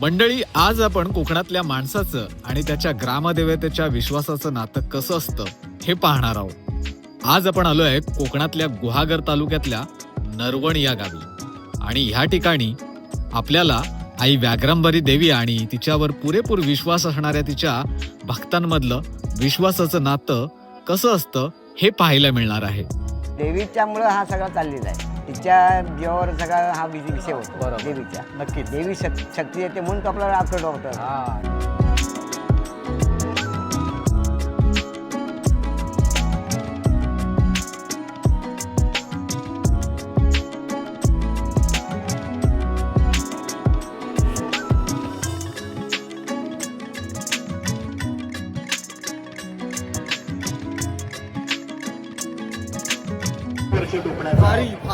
मंडळी आज आपण कोकणातल्या माणसाचं आणि त्याच्या ग्रामदेवतेच्या विश्वासाचं नातं कसं असतं हे पाहणार आहोत. आज आपण आलोय कोकणातल्या गुहागर तालुक्यातल्या नरवण या गावी. आणि ह्या ठिकाणी आपल्याला आई व्याघ्रंबरी देवी आणि तिच्यावर पुरेपूर विश्वास असणाऱ्या तिच्या भक्तांमधलं विश्वासाचं नातं कसं असतं हे पाहायला मिळणार आहे. देवीच्यामुळं हा सगळा चाललेला आहे. तिच्या जीवावर सगळा हा विषय होतो. बरोबर. देवीच्या नक्कीच देवी शक- शक्ती येते म्हणून तो आपल्याला आकड होतं. हा.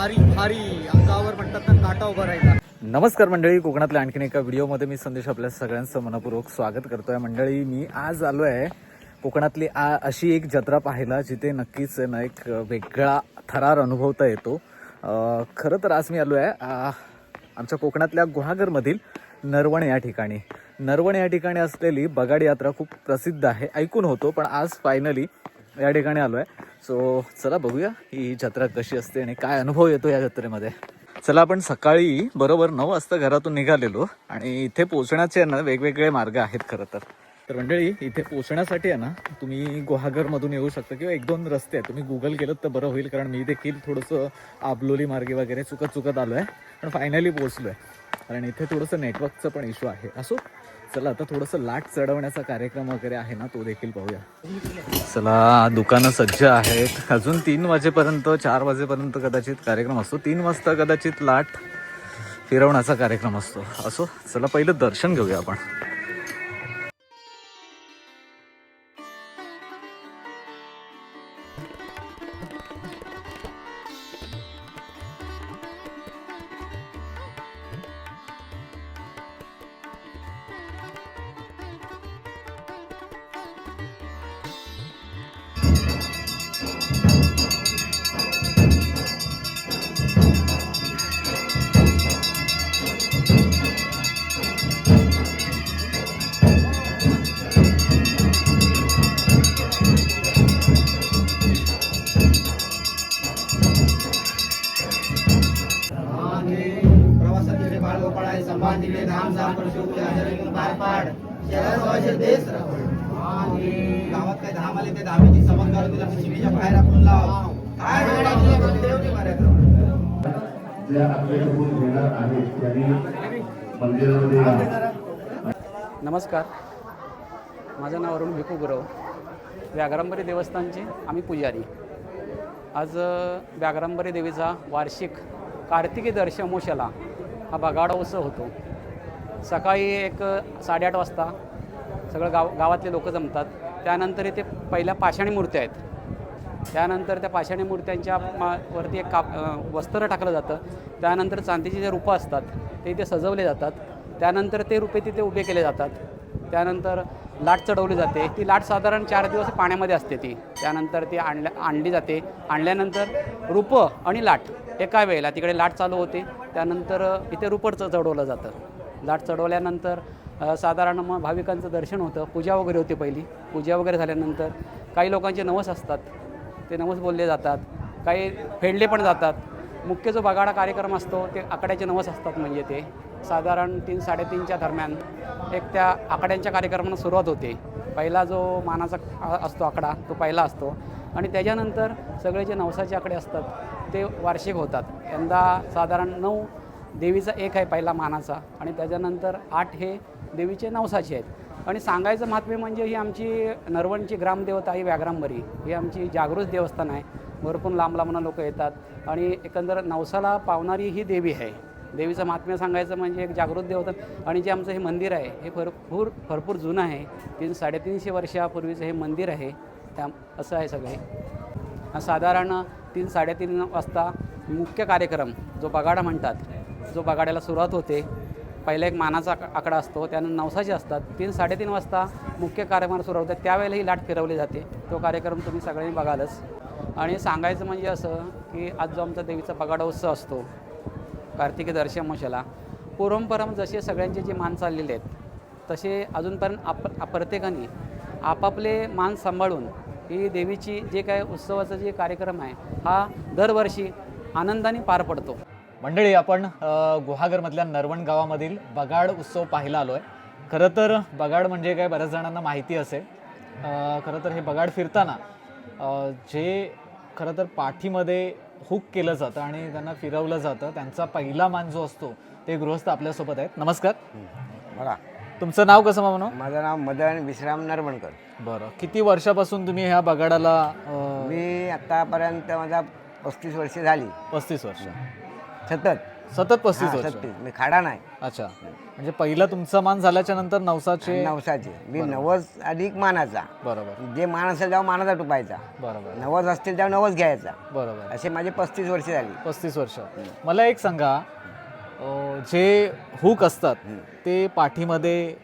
भारी भारी अंगावर म्हणतात ना काटा उभा राहिला. नमस्कार मंडळी कोकणातल्या आणखीन एका व्हिडिओमध्ये मी संदेश आपल्या सगळ्यांचं मनपूर्वक स्वागत करतोय. मंडळी मी आज आलो आहे कोकणातली आ अशी एक जत्रा पाहायला जिथे नक्कीच ना एक वेगळा थरार अनुभवता येतो. खरं तर आज मी आलो आहे आमच्या कोकणातल्या गुहागरमधील नरवण या ठिकाणी. नरवण या ठिकाणी असलेली बगाड यात्रा खूप प्रसिद्ध आहे ऐकून होतो पण आज फायनली या ठिकाणी आलो आहे सो चला बघूया ही जत्रा कशी असते आणि काय अनुभव येतो या जत्रेमध्ये. चला आपण सकाळी बरोबर नऊ वाजता घरातून निघालेलो आणि इथे पोहोचण्याचे आहे ना वेगवेगळे मार्ग आहेत खरं तर. तर मंडळी इथे पोहोचण्यासाठी आहे ना तुम्ही गुहागरमधून येऊ शकता किंवा एक दोन रस्ते आहेत. तुम्ही गुगल केलं तर बरं होईल कारण मी देखील थोडंसं आबलोली मार्गे वगैरे चुकत चुकत आलो आहे पण फायनली पोहोचलो आहे कारण इथे थोडंसं नेटवर्कचं पण इश्यू आहे. असो चला आता थोडंसं लाट चढवण्याचा कार्यक्रम वगैरे आहे ना तो देखील पाहूया. चला दुकानं सज्ज आहेत. अजून तीन वाजेपर्यंत चार वाजेपर्यंत कदाचित कार्यक्रम असतो. तीन वाजता कदाचित लाट फिरवण्याचा कार्यक्रम असतो. असो चला पहिलं दर्शन घेऊया आपण. धाम जाम पार पाड शहर व्हायचे देश गावात काय धाम आले ते धामीची समज करून दिला शिवीच्या बाहेर आपण लाव. काय वेळ देवनी मार्या जे आपल्याला गुण घेणार आहेत त्यांनी मंदिरामध्ये या. नमस्कार. माझं नाव अरुण भिकू गुरव. व्याघ्रांबरी देवस्थानचे आम्ही पुजारी. आज व्याघ्रांबरी देवीचा वार्षिक कार्तिकी दर्शमोशाला हा बगाडा उत्सव होतो. सकाळी एक साडेआठ वाजता सगळं गाव गावातले लोक जमतात. त्यानंतर इथे पहिल्या पाषाणी मूर्त्या आहेत. त्यानंतर त्या पाषाणी मूर्त्यांच्या मा वरती एक काप वस्त्र टाकलं जातं. त्यानंतर चांदीची जे रूपं असतात ते इथे सजवले जातात. त्यानंतर ते रुपे तिथे उभे केले जातात. त्यानंतर लाट चढवली जाते. ती लाट साधारण चार दिवस पाण्यामध्ये असते ती. त्यानंतर ती आणल्या आणली जाते. आणल्यानंतर रूपं आणि लाट एका वेळेला तिकडे लाट चालू होते. त्यानंतर इथे रुपडचं चढवलं जातं. लाट चढवल्यानंतर साधारण मग भाविकांचं दर्शन होतं. पूजा वगैरे होती पहिली. पूजा वगैरे झाल्यानंतर काही लोकांचे नवस असतात. ते नवस बोलले जातात. काही फेडले पण जातात. मुख्य जो बगाडा कार्यक्रम असतो ते आकड्याचे नवस असतात म्हणजे ते. साधारण तीन साडेतीनच्या दरम्यान एक त्या आकड्यांच्या कार्यक्रमाला सुरुवात होते. पहिला जो मानाचा असतो आकडा तो पहिला असतो. आणि त्याच्यानंतर सगळे जे नवसाचे आकडे असतात ते वार्षिक होतात. यंदा साधारण नऊ देवीचा एक आहे पहिला मानाचा आणि त्याच्यानंतर आठ हे देवीचे नवसाचे आहेत. आणि सांगायचं महात्म्य म्हणजे ही आमची नरवणची ग्रामदेवता ही व्याघ्रांबरी. ही आमची जागृत देवस्थान आहे. भरपूर लांब लांबनं लोक येतात आणि एकंदर नवसाला पावणारी ही देवी आहे. देवीचं महात्म्य सांगायचं म्हणजे एक जागृत देवता आणि जे आमचं हे मंदिर आहे हे भरपूर भरपूर जुनं आहे. तीन साडेतीनशे वर्षापूर्वीचं हे मंदिर आहे. त्या असं आहे सगळे. साधारण तीन साडेतीन वाजता मुख्य कार्यक्रम जो बगाडा म्हणतात जो बगाड्याला सुरुवात होते पहिला एक मानाचा आक- आकडा असतो त्यानंतर नवसाचे असतात. तीन साडेतीन वाजता मुख्य कार्यक्रम सुरू होतात त्यावेळेला ही लाट फिरवली जाते. तो कार्यक्रम तुम्ही सगळ्यांनी बघालच. आणि सांगायचं म्हणजे असं की आज जो आमचा देवीचा बगाडा उत्सव असतो कार्तिकी दर्शमोशाला परंपरा जसे सगळ्यांचे जे मान चाललेले आहेत तसे अजूनपर्यंत आप प्रत्येकाने आपापले मान सांभाळून ही देवीची जे काय उत्सवाचा जे कार्यक्रम आहे हा दरवर्षी आनंदाने पार पडतो. मंडळी आपण गुहागरमधल्या नरवण गावामधील बगाड उत्सव पाहायला आलो आहे खरं तर बगाड म्हणजे काय बऱ्याच जणांना माहिती असेल. खरं तर हे बगाड फिरताना जे खरं तर पाठीमध्ये हुक केलं जातं आणि त्यांना फिरवलं जातं त्यांचा पहिला मान जो असतो ते गृहस्थ आपल्यासोबत आहेत. नमस्कार. बघा तुमचं नाव कसं म्हणू माझं नाव मदन विश्राम नरवणकर. बरं. किती वर्षापासून तुम्ही ह्या बगाडाला मी आतापर्यंत माझा पस्तीस वर्ष झाली. पस्तीस वर्ष. सतत. सतत पस्तीस हा, वर्ष. सत्तीस. मी खाडा नाही. अच्छा. म्हणजे पहिला तुमचा मान झाल्याच्यानंतर नवसाचे नवसाचे. मी नवस अधिक मानाचा. बरोबर. जे मान असेल तेव्हा मानाचा टुपायचा बरोबर. नवस असतील तेव्हा नवस घ्यायचा. बरोबर. असे माझे पस्तीस वर्ष झाली. पस्तीस वर्ष. मला एक सांगा अं, जे हुक असतात ते पाठीमध्ये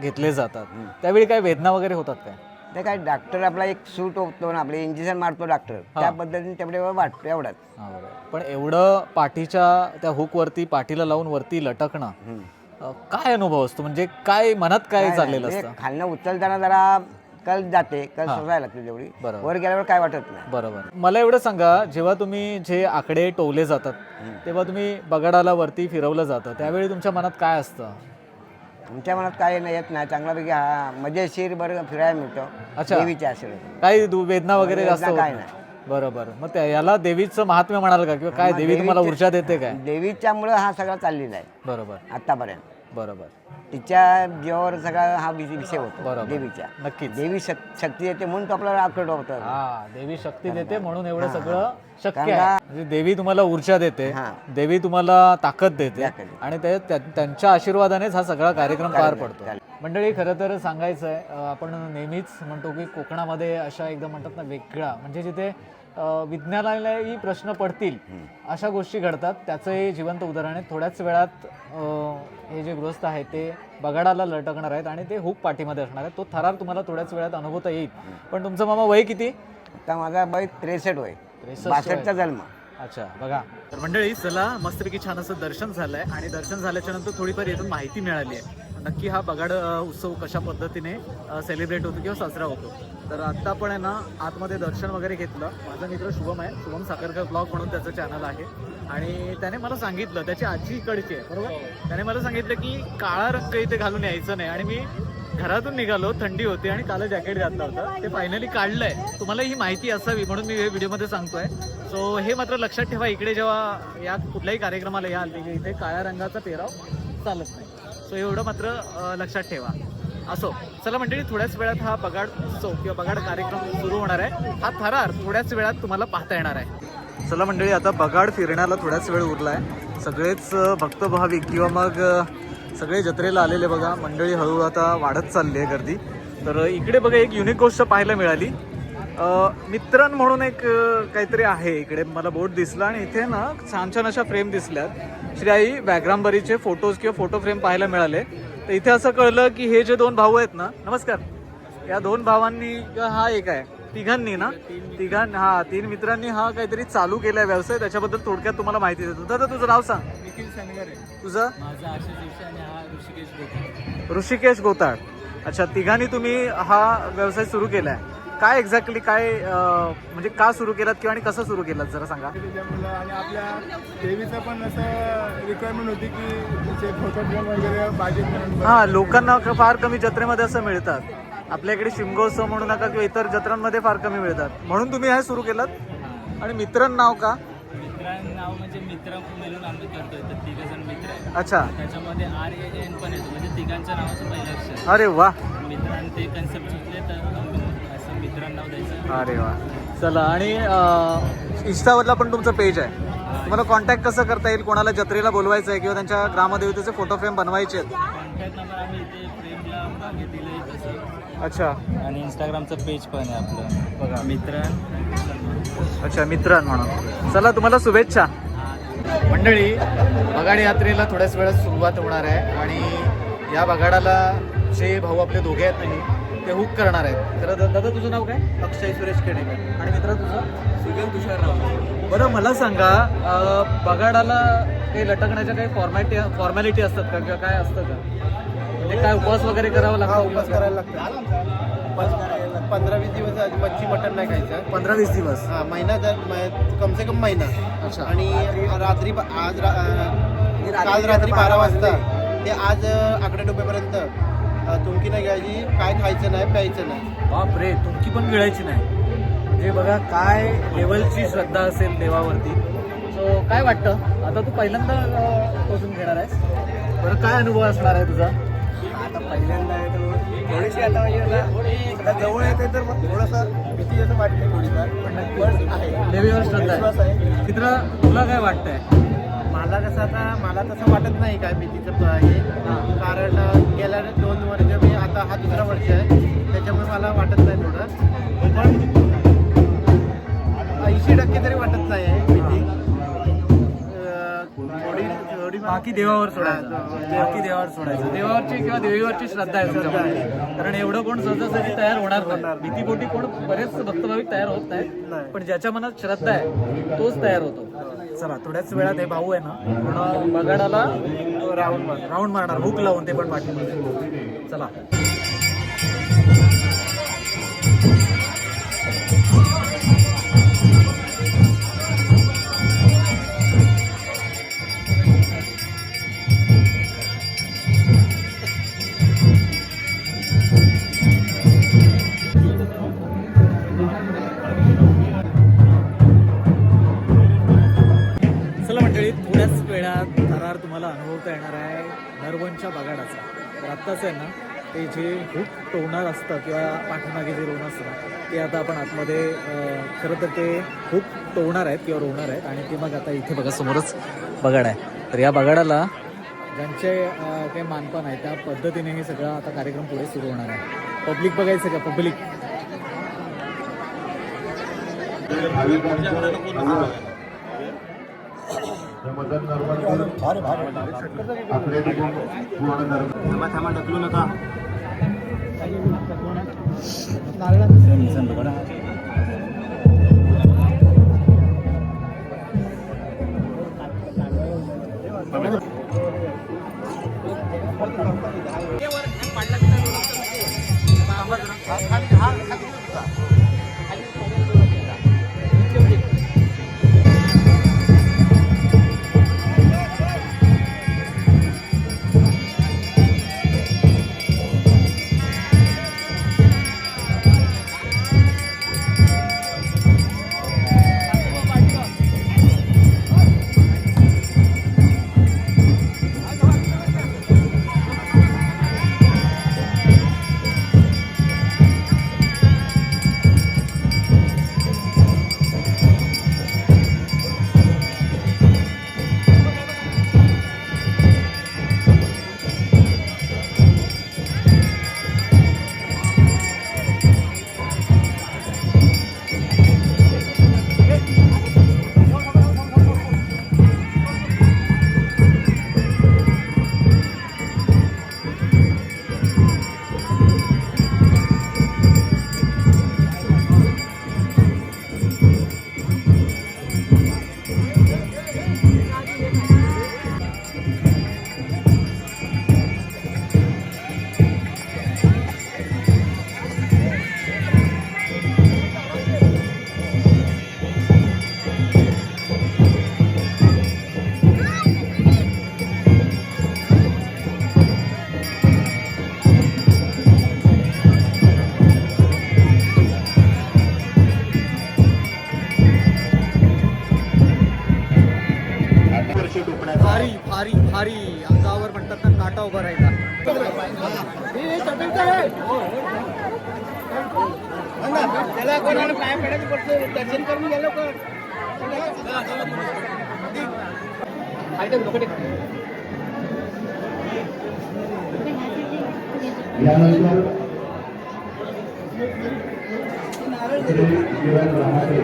घेतले जातात. त्यावेळी काय वेदना वगैरे होतात काय? ते काय डॉक्टर आपला एक सूट होतो ना आपले इंजेक्शन मारतो डॉक्टर त्या पद्धतीने तेवढे वाटतो एवढाच. हा, बरोबर. पण एवढं पाठीच्या त्या हुकवरती पाठीला लावून वरती लटकणं अं, काय अनुभव असतो? म्हणजे काय मनात काय चाललेलं म्हणजे असतं? खालनं उचलताना जरा कल जाते कल सोसायला लागते तेवढी. बरोबर. वर गेल्यावर काय वाटत नाही. बरोबर. मला एवढं सांगा जेव्हा तुम्ही जे आकडे टोवले जातात तेव्हा तुम्ही बगाडाला वरती फिरवलं जातं त्यावेळी तुमच्या मनात काय असतं? तुमच्या मनात काय नाही येत नाही. चांगल्यापैकी हा मजेशीर बरं फिरायला मिळतो. अच्छा. देवीच्या आशीर्वाद काही दु- वेदना वगैरे जास्त होत काय नाही. बरोबर. मग त्या याला देवीचं महात्म्य म्हणाल का? किंवा काय देवी तुम्हाला ऊर्जा देते काय? देवीच्यामुळं हा सगळा चाललेला आहे. बरोबर. आतापर्यंत बरोबर तिच्या जीवावर सगळा हा विषय विषय होतो बरोबर. देवीच्या नक्कीच देवी शक- शक्ती येते म्हणून तो आपल्याला आकड होतं हा देवी शक्ती देते म्हणून एवढं सगळं शक्य आहे म्हणजे देवी तुम्हाला ऊर्जा देते हा. देवी तुम्हाला ताकद देते ताकद देते. आणि ते- त्या- त्यांच्या आशीर्वादानेच हा सगळा कार्यक्रम पार पडतो. मंडळी खरं तर सांगायचं आहे आपण नेहमीच म्हणतो की कोकणामध्ये अशा एकदम म्हणतात ना वेगळा म्हणजे जिथे विज्ञानालाही प्रश्न पडतील अशा गोष्टी घडतात. त्याचं हे जिवंत उदाहरण आहे. थोड्याच वेळात हे जे गृहस्थ आहेत ते बगाडाला लटकणार आहेत आणि ते हुक पाठीमध्ये असणार आहेत. तो थरार तुम्हाला थोड्याच वेळात अनुभवता येईल. पण तुमचं मामा वय किती? आता माझा बाई त्रेसष्ट होय 63 बासष्टचा जन्म. अच्छा बघा. तर मंडळी चला मस्तपैकी छान असं दर्शन झालंय. आणि दर्शन झाल्याच्यानंतर थोडीफार यातून माहिती मिळाली आहे. नक्की हा बगाड उत्सव कशा पद्धतीने सेलिब्रेट होतो किंवा साजरा होतो. तर आत्ता आपण आहे ना आतमध्ये दर्शन वगैरे घेतलं. माझा मित्र शुभम आहे. शुभम साखरकर ब्लॉग म्हणून त्याचं चॅनल आहे. आणि त्याने मला सांगितलं त्याची आजी इकडची आहे बरोबर? त्याने मला सांगितलं की काळा रंग इथे घालून यायचं नाही. आणि मी घरातून निघालो थंडी होती आणि काल जॅकेट घातलं होतं. ते फायनली काढलंय. तुम्हाला ही माहिती असावी म्हणून मी हे व्हिडिओमध्ये सांगतोय. सो हे मात्र लक्षात ठेवा इकडे जेव्हा या कुठल्याही कार्यक्रमाला याल तिथे इथे काळ्या रंगाचा पेराव चालत नाही. सो एवढं मात्र लक्षात ठेवा. असो चला मंडळी थोड्याच वेळात हा बगाड उत्सव किंवा बगाड कार्यक्रम सुरू होणार आहे. हा थरार थोड्याच वेळात तुम्हाला पाहता येणार आहे. चला मंडळी आता बगाड फिरण्याला थोड्याच वेळ उरला आहे सगळेच भक्त भाविक किंवा मग सगळे जत्रेला आलेले बघा. मंडळी हळूहळू आता वाढत चालली आहे गर्दी. तर इकडे बघा एक युनिक गोष्ट पाहायला मिळाली. मित्रां म्हणून एक काहीतरी आहे इकडे. मला बोट दिसला आणि इथे ना छान छान अशा फ्रेम दिसल्यात. श्री आई व्याग्रांबरीचे फोटोज किंवा फोटो फ्रेम पाहायला मिळाले. तर इथे असं कळलं की हे जे दोन भाऊ आहेत ना नमस्कार. या दोन भावांनी किंवा हा एक आहे तिघांनी ना तिघां हा तीन मित्रांनी हा काहीतरी चालू केलाय व्यवसाय. त्याच्याबद्दल थोडक्यात तुम्हाला माहिती देतो. दादा तुझं नाव सांग. तुझं? ऋषिकेश गोताळ. अच्छा तिघांनी तुम्ही हा व्यवसाय सुरू केलाय. काय एक्झॅक्टली काय म्हणजे का सुरू केलात किंवा आणि कसं सुरू केलात? जरा सांगा. त्याच्यामुळं आणि आपल्या देवीचं पण असं रिक्वायरमेंट होती की वगैरे पाहिजे म्हणून. हा लोकांना क- फार कमी जत्रेमध्ये असं मिळतात. आपल्याकडे शिमगोत्सव म्हणू नका किंवा इतर जत्रांमध्ये फार कमी मिळतात. म्हणून तुम्ही हे सुरू केलात? आणि मित्रांन नाव का? नाव म्हणजे मित्र मिळून आम्ही करतोय तर तिघ जण मित्र आहे अच्छा. त्याच्यामध्ये आर ए एन पण येतो म्हणजे तिघांच्या नावाचं पहिलं अक्षर अरे वा. मित्रांनी ते कन्सेप्ट सुचले तर आम्ही मित्रांना द्यायचं. अरे वा. चला आणि इंस्टावरला पण तुमचं पेज आहे. तुम्हाला कॉन्टॅक्ट कसं करता येईल? कोणाला जत्रेला बोलवायचं आहे किंवा त्यांच्या ग्रामदेवतेचे फोटो फ्रेम बनवायचे आहेत? अच्छा. आणि इंस्टाग्रामचं पेज पण आहे आपलं. बघा. मित्र अच्छा मित्रां म्हणून चला तुम्हाला शुभेच्छा. मंडळी बगाड यात्रेला थोड्याच वेळात सुरुवात होणार आहे. आणि या बगाडाला जे भाऊ आपले दोघे आहेत नाही ते हुक करणार आहेत. तर दादा तुझं नाव काय? अक्षय सुरेश खेडेकर. आणि मित्र तुझं? सुगल तुषार राव. बरं मला सांगा बगाडाला काही लटकण्याच्या काही फॉर्मॅलिटी फॉर्मॅलिटी असतात का? किंवा काय असतं का? म्हणजे काय उपवास वगैरे करावा लागतो उपवास करायला लागतो. उपवास करायला लागतो. पंधरा वीस दिवस आधी मच्छी मटण नाही खायचं. पंधरा वीस दिवस? हा महिना दर म- कम से कम महिना. अच्छा. आणि रात्री आज काल रात्री बारा वाजता. ते आज आकडे डोपेपर्यंत तुमकी नाही घ्यायची काय खायचं नाही प्यायचं नाही. बाप रे तुमकी पण गिळायची नाही. म्हणजे बघा काय लेवलची श्रद्धा असेल देवावरती. सो काय वाटतं? आता तू पहिल्यांदा अं, पोचून घेणार आहेस? बरं काय अनुभव असणार आहे तुझा? आता पहिल्यांदा आहे तर थोडीशी आता म्हणजे आता जवळ येते तर मग थोडंसं भीती जसं वाटते थोडीफार. पण पण आहे. देवीवर श्रद्धा विश्वास आहे. आहे मित्र तुला काय वाटतंय? मला कसं आता मला तसं वाटत नाही काय भीतीचं प- हे. कारण अं, गेल्या दोन हा दुसरा वर्ष आहे. त्याच्यामुळे मला वाटत नाही थोडं पण ऐंशी टक्के तरी वाटत नाही आहे. थोडी थोडी बाकी देवावर सोडायचं. बाकी देवावर सोडायचं. देवावरची किंवा देवीवरची श्रद्धा आहे तुझ्यामध्ये कारण एवढं कोण सहजासहजी तयार होणार नाही. भीतीपोटी कोण बरेच भक्तभाविक तयार होत नाही. पण ज्याच्या मनात श्रद्धा आहे तोच तयार होतो. चला थोड्याच वेळात हे भाऊ आहे ना पूर्ण बगाडाला राऊंड मार राऊंड मारणार. हुक लावून ते पण पाठीमध्ये चला. कसं आहे ना ते जे हुक टोवणार असतं किंवा पाठीमागे जे रोण असतं ते आता आपण आतमध्ये खरं तर ते हुक टोवणार आहेत किंवा रोवणार आहेत आणि ते मग आता इथे बघा समोरच बगाड आहे. तर या बगाडाला ज्यांचे काही मानपान आहे त्या पद्धतीने हे सगळं आता कार्यक्रम पुढे सुरू होणार आहे. पब्लिक बघायचं का? पब्लिक. मदत नर्मदा आपले पूर्ण नर्मदा भारी यानंतर श्री यांचा आहे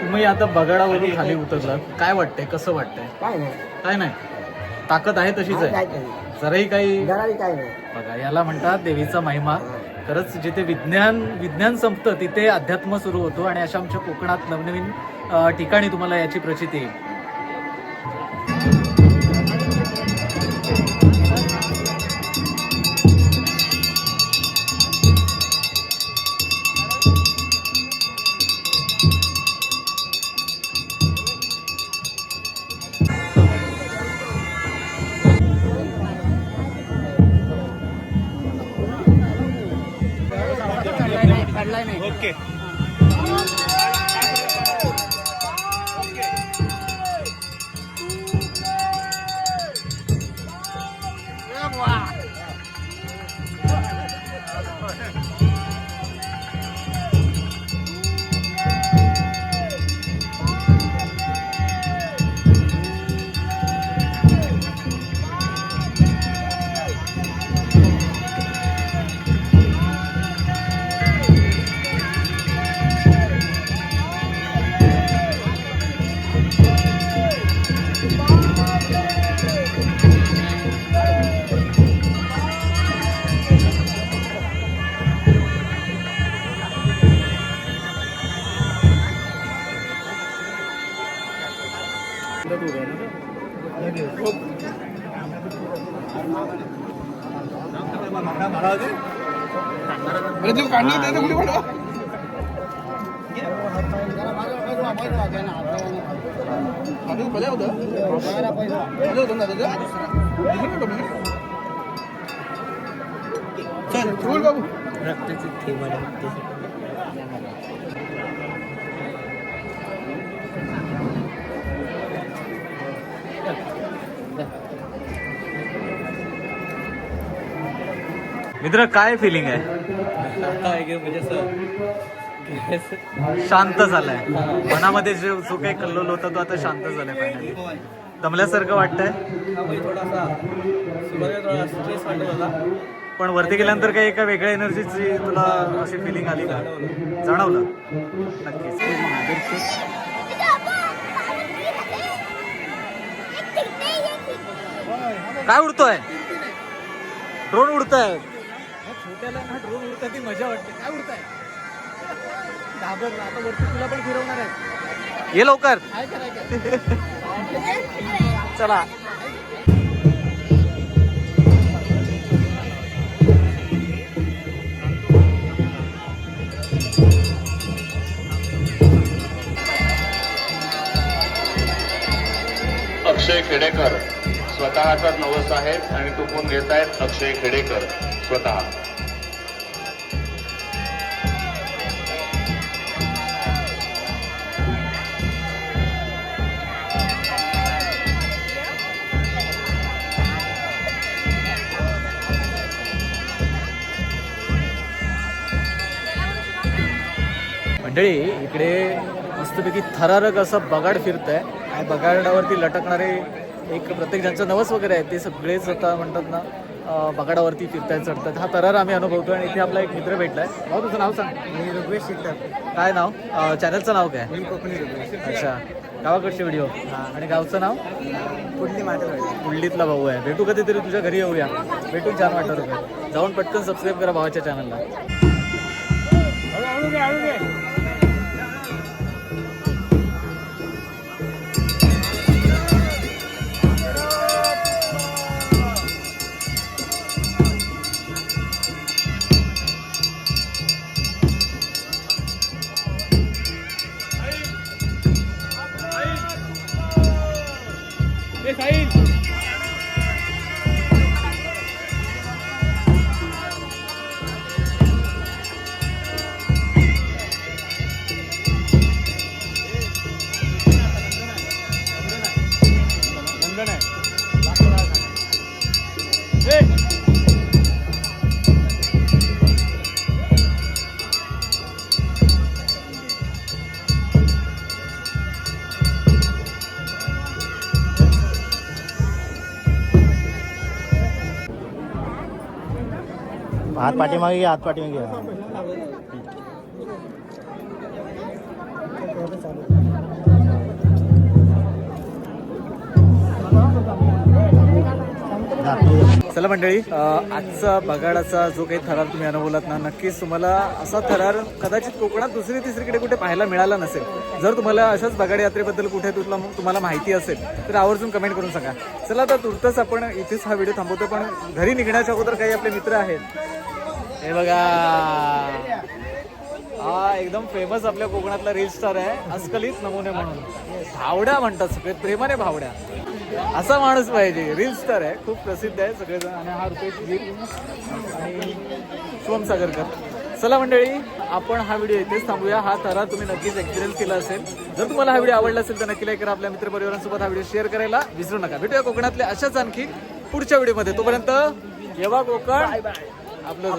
तुम्ही आता बगाडावरून खाली उतरलात. काय वाटतंय? कसं वाटतंय? काय नाही. काय नाही? ताकद आहे तशीच आहे. जराही काही काय नाही. बघा याला म्हणतात देवीचा महिमा. खरंच जिथे विज्ञान विज्ञान संपतं तिथे अध्यात्म सुरू होतो आणि अशा आमच्या कोकणात नवनवीन ठिकाणी तुम्हाला याची प्रचिती येईल. भले होतं भले होतं? ना दादा? चल बोल बाबू. रक्ताची थेंब लागते मित्र काय फिलिंग आहे? शांत झालाय. मनामध्ये जो जो काही कल्लोल होता तो आता शांत झालाय फायनली दमल्यासारखं वाटतंय? पण वरती गेल्यानंतर काही एका वेगळ्या एनर्जीची तुला अशी फिलिंग आली का? जाणवलं. नक्कीच. काय उडतोय? ड्रोन उडतोय. छोट्याला ना ड्रोन उडताय ती मजा वाटते. काय उडताय घाबर आता वरती तुला पण फिरवणार आहे. ये लवकर. चला. अक्षय खेडेकर स्वतःचा नवस आहेत आणि टुकून घेत आहेत अक्षय खेडेकर स्वतः. मंडळी इकडे मस्तपैकी थरारक असं बगाड फिरत आहे आणि बगाडावरती लटकणारे एक प्रत्येक ज्यांचं नवस वगैरे आहे ते सगळेच आता म्हणतात ना बगाडावरती फिरतायत चढतात हा थरार आम्ही अनुभवतो आणि इथे आपला एक मित्र भेटलाय. भाऊ तुझं नाव सांग. मी शिकतात काय नाव? चॅनलचं नाव काय? मी कोकणी अच्छा. गावाकडचे व्हिडिओ आणि गावचं नाव? कुठली माझ्याकडे कुंडलीतला भाऊ आहे. भेटू कधीतरी तुझ्या घरी येऊया. भेटून छान वाटत होतं जाऊन पटकन सबस्क्राईब करा भावाच्या चॅनलला Vem saindo. हात पाठीमागे घ्या हात पाठीमागे. घ्या चला मंडळी आजचा बगाडाचा जो काही थरार तुम्ही अनुभवलात ना नक्कीच तुम्हाला असा थरार कदाचित कोकणात दुसरी तिसरीकडे कुठे पाहायला मिळाला नसेल. जर तुम्हाला अशाच बगाड यात्रेबद्दल कुठे तुला तुम्हाला माहिती असेल तर आवर्जून कमेंट करून सांगा. चला आता तुर्तच आपण इथेच हा व्हिडिओ थांबवतो पण घरी निघण्याच्या अगोदर काही आपले मित्र आहेत. हे बघा. हा एकदम फेमस आपल्या कोकणातला रील स्टार आहे अस्खलित नमुने म्हणून. भावड्या म्हणतात सगळे प्रेमाने भावड्या. असा माणूस पाहिजे. रील स्टार आहे. खूप प्रसिद्ध आहे सगळेजण. आणि हा रुपेश गिर आणि शुभम सागरकर चला मंडळी आपण हा व्हिडिओ इथेच थांबूया. हा थरा तुम्ही नक्कीच एक्सपिरियन्स केला असेल. जर तुम्हाला हा व्हिडिओ आवडला असेल तर नक्की लाईक करा. आपल्या मित्रपरिवारांसोबत हा व्हिडिओ शेअर करायला विसरू नका. भेटूया कोकणातल्या अशाच आणखी पुढच्या व्हिडिओमध्ये. तोपर्यंत येवा कोकण. आपलं.